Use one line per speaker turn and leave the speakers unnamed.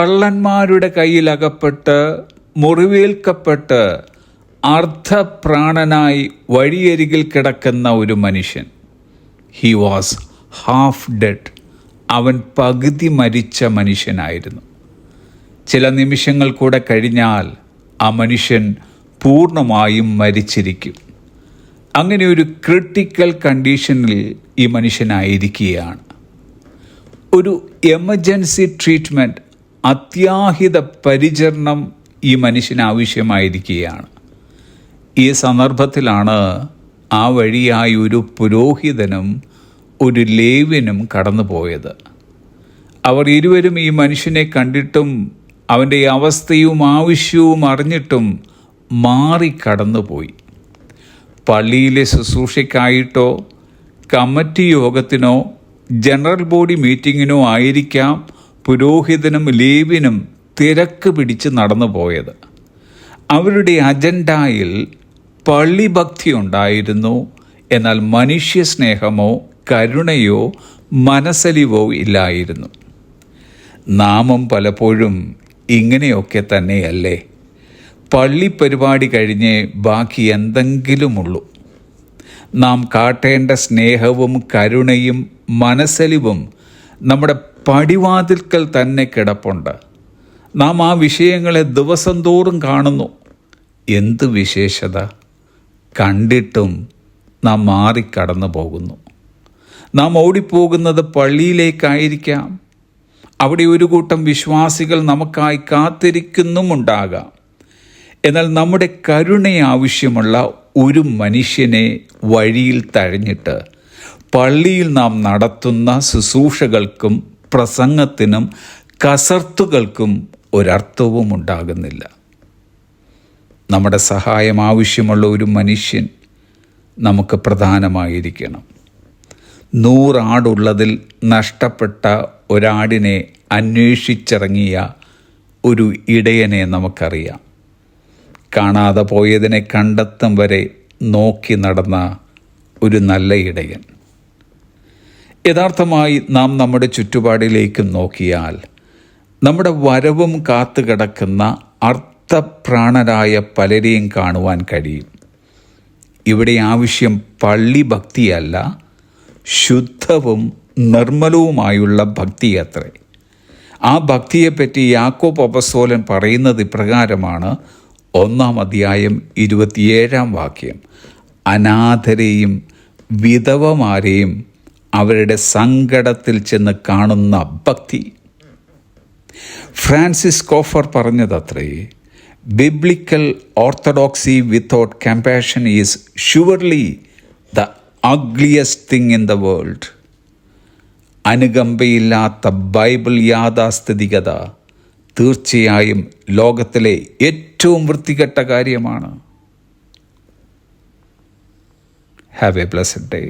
കള്ളന്മാരുടെ കയ്യിൽ അകപ്പെട്ട് മുറിവേൽക്കപ്പെട്ട് അർദ്ധപ്രാണനായി വഴിയരികിൽ കിടക്കുന്ന ഒരു മനുഷ്യൻ. ഹി വാസ് ഹാഫ് ഡെഡ് അവൻ പകുതി മരിച്ച മനുഷ്യനായിരുന്നു. ചില നിമിഷങ്ങൾ കൂടെ കഴിഞ്ഞാൽ ആ മനുഷ്യൻ പൂർണമായും മരിച്ചിരിക്കും. അങ്ങനെ ഒരു ക്രിട്ടിക്കൽ കണ്ടീഷനിൽ ഈ മനുഷ്യനായിരിക്കുകയാണ്. ഒരു എമർജൻസി ട്രീറ്റ്മെന്റ് അത്യാഹിത പരിചരണം ഈ മനുഷ്യന് ആവശ്യമായിരിക്കുകയാണ്. ഈ സന്ദർഭത്തിലാണ് ആ വഴിയായി ഒരു പുരോഹിതനും ഒരു ലേവ്യനും കടന്നു പോയത് അവർ ഇരുവരും ഈ മനുഷ്യനെ കണ്ടിട്ടും അവന്റെ അവസ്ഥയും ആവശ്യവും അറിഞ്ഞിട്ടും മാറി കടന്നുപോയി പള്ളിയിലെ ശുശ്രൂഷയ്ക്കായിട്ടോ കമ്മിറ്റി യോഗത്തിനോ ജനറൽ ബോഡി മീറ്റിങ്ങിനോ ആയിരിക്കാം പുരോഹിതനും ലീവിനും തിരക്ക് പിടിച്ച് നടന്നു പോയത്. അവരുടെ അജണ്ടയിൽ പള്ളിഭക്തി ഉണ്ടായിരുന്നു. എന്നാൽ മനുഷ്യ സ്നേഹമോ കരുണയോ മനസ്സലിവോ ഇല്ലായിരുന്നു. നാമം പലപ്പോഴും ഇങ്ങനെയൊക്കെ തന്നെയല്ലേ? പള്ളി പരിപാടി കഴിഞ്ഞേ ബാക്കി എന്തെങ്കിലുമുള്ളൂ. നാം കാട്ടേണ്ട സ്നേഹവും കരുണയും മനസ്സലിവും നമ്മുടെ പടിവാതിൽക്കൽ തന്നെ കിടപ്പുണ്ട്. നാം ആ വിഷയങ്ങളെ ദിവസം തോറും കാണുന്നു. എന്ത് വിശേഷത? കണ്ടിട്ടും നാം മാറിക്കടന്നു പോകുന്നു. നാം ഓടിപ്പോകുന്നത് പള്ളിയിലേക്കായിരിക്കാം. അവിടെ ഒരു കൂട്ടം വിശ്വാസികൾ നമുക്കായി കാത്തിരിക്കുന്നുമുണ്ടാകാം. എന്നാൽ നമ്മുടെ കരുണയാവശ്യമുള്ള ഒരു മനുഷ്യനെ വഴിയിൽ തഴഞ്ഞിട്ട് പള്ളിയിൽ നാം നടത്തുന്ന ശുശ്രൂഷകൾക്കും പ്രസംഗത്തിനും കസർത്തുകൾക്കും ഒരർത്ഥവും ഉണ്ടാകുന്നില്ല. നമ്മുടെ സഹായം ആവശ്യമുള്ള ഒരു മനുഷ്യൻ നമുക്ക് പ്രധാനമായിരിക്കണം. നൂറാടുള്ളതിൽ നഷ്ടപ്പെട്ട ഒരാടിനെ അന്വേഷിച്ചിറങ്ങിയ ഒരു ഇടയനെ നമുക്കറിയാം. കാണാതെ പോയതിനെ കണ്ടെത്തും വരെ നോക്കി നടന്ന ഒരു നല്ല ഇടയൻ. യഥാർത്ഥമായി നാം നമ്മുടെ ചുറ്റുപാടിലേക്കും നോക്കിയാൽ നമ്മുടെ വരവും കാത്തു കിടക്കുന്ന അർത്ഥപ്രാണരായ പലരെയും കാണുവാൻ കഴിയും. ഇവിടെ ആവശ്യം പള്ളി ഭക്തിയല്ല ശുദ്ധവും നിർമ്മലവുമായുള്ള ഭക്തി അത്രേ. ആ ഭക്തിയെപ്പറ്റി യാക്കോബ് അപസ്തോലൻ പറയുന്നത് ഇപ്രകാരമാണ് ഒന്നാം അധ്യായം ഇരുപത്തിയേഴാം വാക്യം അനാഥരെയും വിധവമാരെയും അവരുടെ സങ്കടത്തിൽ ചെന്ന് കാണുന്ന ഭക്തി. ഫ്രാൻസിസ് കോഫർ പറഞ്ഞതത്രേ biblical orthodoxy without compassion is surely the ugliest thing in the world. അനുകമ്പയില്ലാത്ത Bible യാഥാസ്ഥിതികത തീർച്ചയായും ലോകത്തിലെ ഏറ്റവും വൃത്തികെട്ട കാര്യമാണ്. Have A blessed day